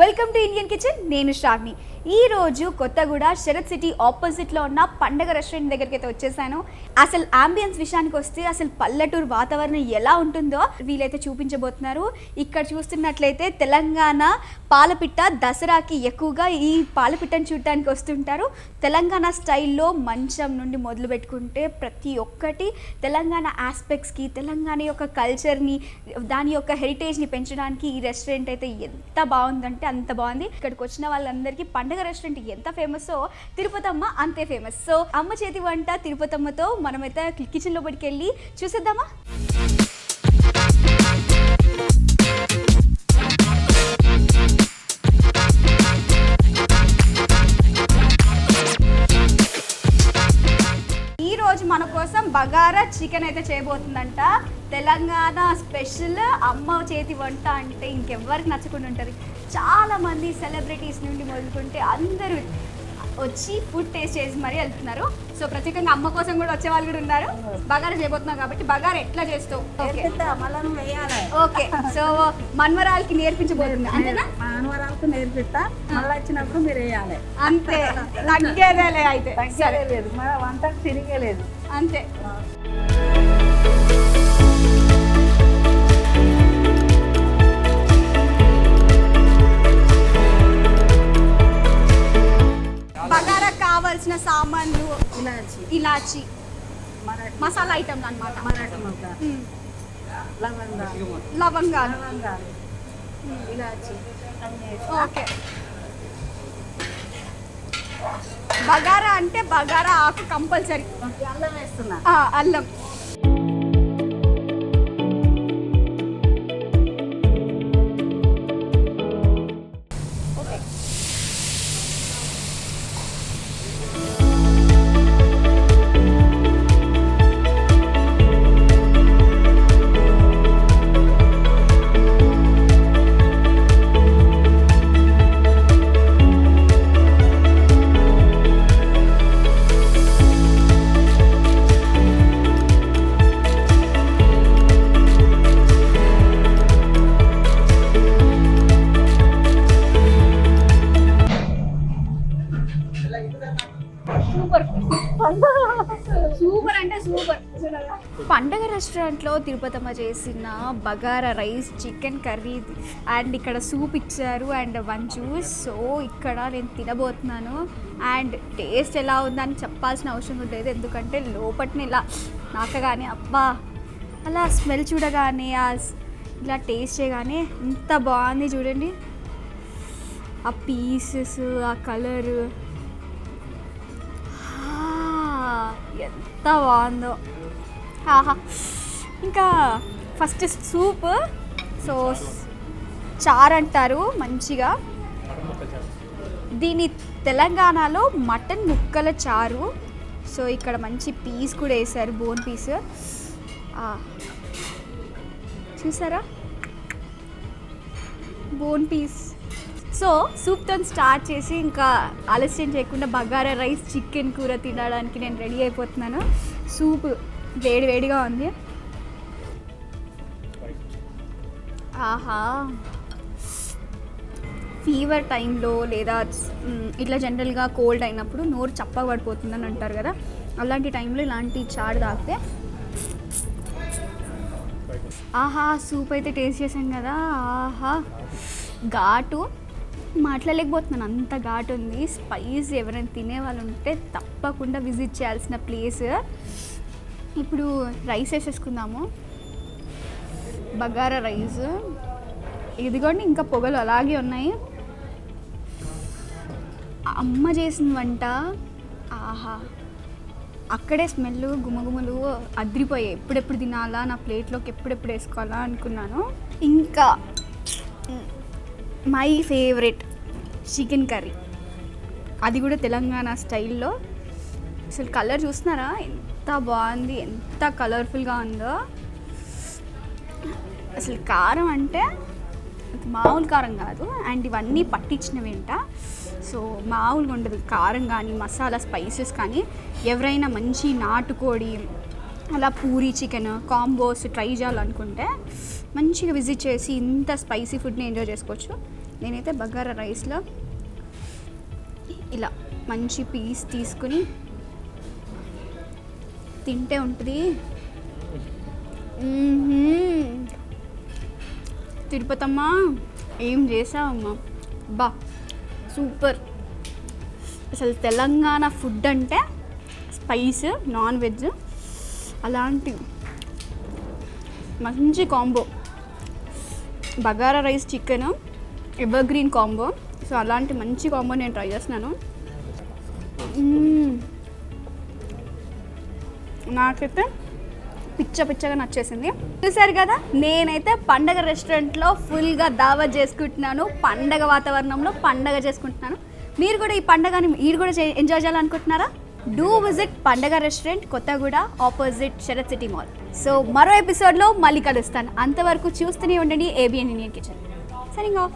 Welcome to Indian kitchen నేను శ్రావ్ని. ఈ రోజు కొత్తగూడ శరత్ సిటీ ఆపోజిట్లో ఉన్న పండగ రెస్టారెంట్ దగ్గరికి అయితే వచ్చేసాను. అసలు ఆంబియన్స్ విషయానికి వస్తే అసలు పల్లెటూరు వాతావరణం ఎలా ఉంటుందో వీలైతే చూపించబోతున్నారు. ఇక్కడ చూస్తున్నట్లయితే తెలంగాణ పాలపిట్ట దసరాకి ఎక్కువగా ఈ పాలపిట్టను చూడటానికి వస్తుంటారు. తెలంగాణ స్టైల్లో మంచం నుండి మొదలు పెట్టుకుంటే ప్రతి ఒక్కటి తెలంగాణ ఆస్పెక్ట్స్కి తెలంగాణ యొక్క కల్చర్ని దాని యొక్క హెరిటేజ్ని పెంచడానికి ఈ రెస్టారెంట్ అయితే ఎంత బాగుందంటే అంత బాగుంది. ఇక్కడికి వచ్చిన వాళ్ళందరికీ పండుగ రెస్టారెంట్ ఎంత ఫేమస్ తిరుపతమ్మ అంతే ఫేమస్ సో అమ్మ చేతి వంట తిరుపతమ్మతో మనమైతే కిచెన్ లోపలికి వెళ్ళి చూసేద్దామా? బగారా చికెన్ అయితే చేయబోతుందంట. తెలంగాణ స్పెషల్ అమ్మ చేతి వంట అంటే ఇంకెవ్వరికి నచ్చకుండా ఉంటుంది. చాలామంది సెలబ్రిటీస్ నుండి మొదలుకుంటే అందరూ వచ్చి ఫుడ్ టేస్ట్ చేసి మరీ వెళ్తున్నారు. సో ప్రత్యేకంగా అమ్మ కోసం కూడా వచ్చే వాళ్ళు కూడా ఉన్నారు. బగారా చేయబోతున్నాం కాబట్టి బగారా ఎట్లా చేస్తావు? ఓకే. సో మన్మరాలకి నేర్పించబోతుంది. అంతేనా? మానవరాలకు నేర్పిస్తా. మళ్ళీ వచ్చినప్పుడు మీరు వేయాలి. అంతే. తగ్గేదేలే అయితే. సరే. తగ్గేదే లేదు మన వంటకు తిరిగే లేదు అంతే మరాఠీ మసాలా ఐటమ్ మొగ్గ లవంగాలు. ఓకే. బగారా అంటే బగారా ఆకు కంపల్సరీ. అల్లం వేస్తున్నా. అల్లం. పండగ రెస్టారెంట్లో తిరుపతమ్మ చేసిన bagara rice chicken curry and ఇక్కడ సూప్ ఇచ్చారు అండ్ వన్ జ్యూస్. సో ఇక్కడ నేను తినబోతున్నాను. అండ్ టేస్ట్ ఎలా ఉందని చెప్పాల్సిన అవసరం లేదు ఎందుకంటే లోపట్ని ఇలా నాకగానే అబ్బా అలా స్మెల్ చూడగానే ఆ ఇలా టేస్ట్ చేయగానే ఎంత బాగుంది చూడండి. ఆ పీసెస్ ఆ కలర్. ఎంత బాగుందో. ఆహా. ఇంకా ఫస్ట్ సూప్. సో చారు అంటారు మంచిగా. దీని తెలంగాణలో మటన్ ముక్కల చారు. సో ఇక్కడ మంచి పీస్ కూడా వేసారు బోన్ పీస్. చూసారా? Bone piece. సో సూప్తో స్టార్ట్ చేసి ఇంకా ఆలస్యం చేయకుండా బగారా రైస్ చికెన్ కూర తినడానికి నేను రెడీ అయిపోతున్నాను. సూప్ వేడి వేడిగా ఉంది. ఆహా. ఫీవర్ టైంలో లేదా ఇట్లా జనరల్గా కోల్డ్ అయినప్పుడు నోరు చప్పగా పడిపోతుందని అంటారు కదా అలాంటి టైంలో ఇలాంటి చాడు తాగితే ఆహా సూప్ అయితే టేస్ట్ చేసాం కదా ఆహా. ఘాటు. మాట్లాడలేకపోతున్నాను. అంత ఘాట్ ఉంది స్పైస్ ఎవరైనా తినే వాళ్ళు ఉంటే తప్పకుండా విజిట్ చేయాల్సిన ప్లేస్. ఇప్పుడు రైస్ వేసేసుకుందాము. బగారా రైస్. ఇదిగోండి ఇంకా పొగలు అలాగే ఉన్నాయి. అమ్మ చేసిన వంట. ఆహా. అక్కడే స్మెల్ గుమగుమలు అద్రిపోయాయి. ఎప్పుడెప్పుడు తినాలా? నా ప్లేట్లోకి ఎప్పుడెప్పుడు వేసుకోవాలా అనుకున్నాను. ఇంకా మై ఫేవరెట్ చికెన్ కర్రీ. అది కూడా తెలంగాణ స్టైల్లో. అసలు కలర్ చూస్తున్నారా? ఎంత బాగుంది ఎంత కలర్ఫుల్గా ఉందో. అసలు కారం అంటే మామూలు కారం కాదు అండ్ ఇవన్నీ పట్టించినవేంట సో మామూలుగా ఉండదు కారం కానీ మసాలా స్పైసెస్ కానీ. ఎవరైనా మంచి నాటుకోడి అలా పూరి చికెన్ కాంబోస్ ట్రై చేయాలనుకుంటే మంచిగా విజిట్ చేసి ఇంత స్పైసీ ఫుడ్ని ఎంజాయ్ చేసుకోవచ్చు. నేనైతే బగారా రైస్లో ఇలా మంచి పీస్ తీసుకుని తింటే ఉంటుంది. తిరుపతమ్మా ఏం చేసావమ్మా? బా సూపర్. అసలు తెలంగాణ ఫుడ్ అంటే స్పైస్ నాన్ వెజ్ అలాంటి మంచి combo. Bagara rice chicken evergreen combo. So అలాంటి మంచి కాంబో నేను ట్రై చేస్తున్నాను. నాకైతే పిచ్చ పిచ్చగా నచ్చేసింది. చూసారు కదా నేనైతే పండగ రెస్టారెంట్లో ఫుల్గా దావత్ చేసుకుంటున్నాను. పండగ వాతావరణంలో పండగ చేసుకుంటున్నాను. మీరు కూడా ఈ పండగని మీరు కూడా చే- ఎంజాయ్ చేయాలనుకుంటున్నారా? Do visit Pandaga restaurant Kothaguda opposite Sarath city mall so మరో ఎపిసోడ్లో మళ్ళీ కలుస్తాను. అంతవరకు చూస్తూనే ఉండండి ABN Indian kitchen signing off